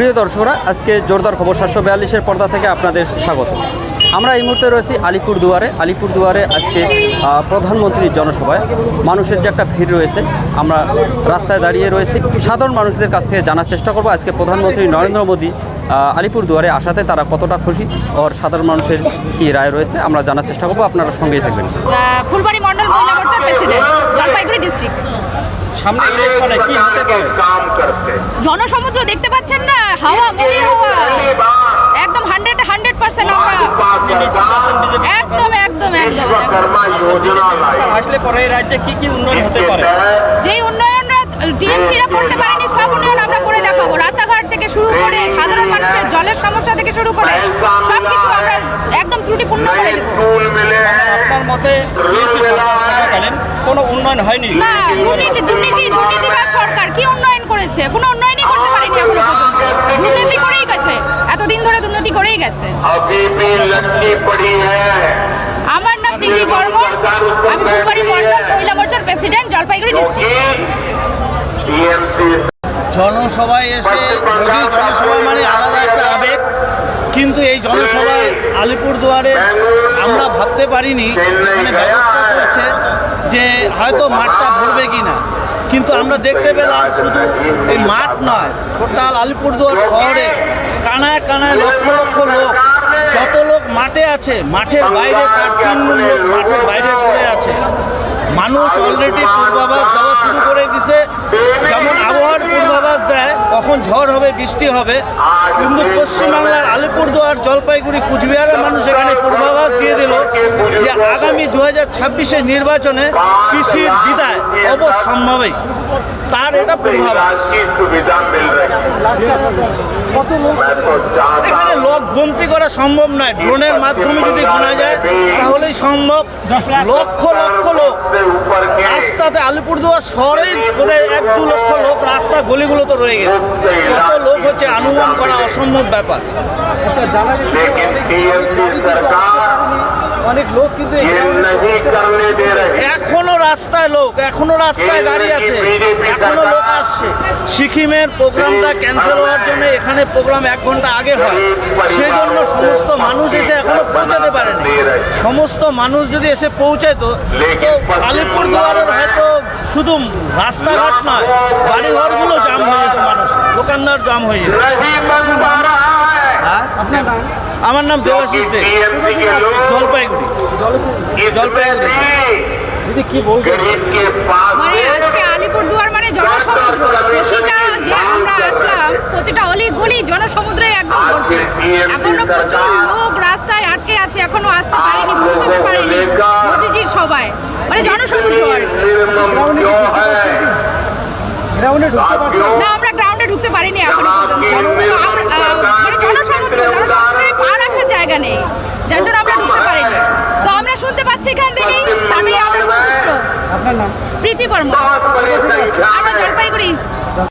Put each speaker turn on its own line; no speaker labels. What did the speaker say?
প্রিয় দর্শকরা, আজকে জোরদার খবর সাতশো বিয়াল্লিশের পর্দা থেকে আপনাদের স্বাগত। আমরা এই মুহূর্তে রয়েছি আলিপুর দুয়ারে। আলিপুর দুয়ারে আজকে প্রধানমন্ত্রীর জনসভায়। মানুষের যে একটা ভিড় রয়েছে, আমরা রাস্তায় দাঁড়িয়ে রয়েছি। সাধারণ মানুষদের কাছ থেকে জানার চেষ্টা করব। আজকে প্রধানমন্ত্রী নরেন্দ্র মোদী আলিপুর দুয়ারে আসাতে তারা কতটা খুশি? ওর সাধারণ মানুষের কী রায় রয়েছে, আমরা জানার চেষ্টা করব। আপনারা সঙ্গেই থাকবেন।
ফুলবাড়ি মন্ডল মহিলা মোর্চার প্রেসিডেন্ট, জলপাইগুড়ি ডিস্ট্রিক্ট।
সামনে ইলেকশনে কি হতে পারে?
জনসমুদ্র দেখতে পাচ্ছেন না? হাওয়া মোদি হাওয়া। একদম হান্ড্রেড হান্ড্রেড পার্সেন্ট আমরা একদম একদম একদম
আসলে পরে রাজ্যে কি কি উন্নয়ন হতে পারে?
যে উন্নয়নরা টিএমসিরা করতে পারেনি সব উন্নয়ন আমরা করে দেখাবো। রাস্তাঘাট থেকে শুরু করে সাধারণ মানুষের জলের সমস্যা থেকে শুরু করে সবকিছু আমরা একদম ত্রুটিপূর্ণ করে দেবো।
আপনার মতে কোনো উন্নয়ন হয়নি।
না দুর্নীতি দুর্নীতি দুর্নীতি বা সরকার কি উন্নয়ন করেছে? কোনো উন্নয়নই করতে পারেনি এখনও দুর্নীতি করেই গেছে। এতদিন ধরে দুর্নীতি করেই গেছে। আমার নাম প্রীতি বর্মন। আমি ফুলবাড়ি মন্ডল মহিলা মোর্চার প্রেসিডেন্ট জলপাইগুড়ি ডিস্ট্রিক্ট।
জনসভায় এসে মোদী জনসভা মানে আলাদা একটা আবেগ। কিন্তু এই জনসভায় আলিপুরদুয়ারে আমরা ভাবতে পারিনি যেখানে ব্যবস্থা করছে যে হয়তো মাঠটা ভরবে কি না কিন্তু আমরা দেখতে পেলাম শুধু এই মাঠ নয়, টোটাল আলিপুরদুয়ার শহরে কানায় কানায় লক্ষ লক্ষ লোক, যত লোক মাঠে আছে, মাঠের বাইরে তার তিন গুণ লোক মাঠের বাইরে পড়ে আছে। মানুষ অলরেডি পূর্বাভাস দেওয়া শুরু করে দিছে। যেমন আবহাওয়ার পূর্বাভাস দেয়, কখন ঝড় হবে, বৃষ্টি হবে, কিন্তু পশ্চিমবাংলার আলিপুরদুয়ার জলপাইগুড়ি, কুচবিহারের মানুষ এখানে পূর্বাভাস দিয়ে যে আগামী দু হাজার নির্বাচনে কৃষির বিদায় অবশ্যম্ভাবেই তার এটা
প্রভাব।
এখানে লোক গন্তি করা সম্ভব নয়। ড্রোনের মাধ্যমে যদি গোনা যায় তাহলেই সম্ভব। লক্ষ লক্ষ লোক রাস্তাতে আলিপুরদুয়ার শহরেই বোধহয় এক দু লক্ষ লোক রাস্তা গলিগুলো তো রয়ে গেছে। কত লোক হচ্ছে আনুমান করা অসম্ভব ব্যাপার।
আচ্ছা জানা গেছে অনেক লোক কিন্তু
এখনও রাস্তায় লোক এখনও রাস্তায় গাড়ি আছে। এখনও লোক আসছে। সিকিমের প্রোগ্রামটা ক্যান্সেল হওয়ার জন্য এখানে প্রোগ্রাম এক ঘণ্টা আগে হয়। সেই জন্য সমস্ত মানুষ এসে এখনও পৌঁছাতে পারেনি। সমস্ত মানুষ যদি এসে পৌঁছায় তো আলিপুরদুয়ারের হয়তো শুধু রাস্তাঘাট নয় বাড়িঘরগুলো জাম হয়ে যেত মানুষ দোকানদার জাম হয়ে যেত। হ্যাঁ?
আপনার
আমার নাম দেবাশিস দে। জলপাইগুড়ি।
জলপাইগুড়ি।
দিদি কি
মানে আজকে আলিপুরদুয়ার মানে জনসমুদ্র। প্রতিটা যে আমরা আসলাম প্রতিটা অলি গলি জনসমুদ্রে একদম ভর্তি এখনও প্রচুর লোক রাস্তায় আটকে আছে এখনও আসতে পারেনি পৌঁছাতে পারেনি মোদিজির সবাই মানে জনসমুদ্র আর না আমরা গ্রাউন্ডে ঢুকতে পারিনি এখনও পর্যন্ত। পাচ্ছে এখান থেকে তাতেই আমার সন্তুষ্ট।
আপনার নাম?
প্রীতি বর্মা। আমরা জলপাইগুড়ি।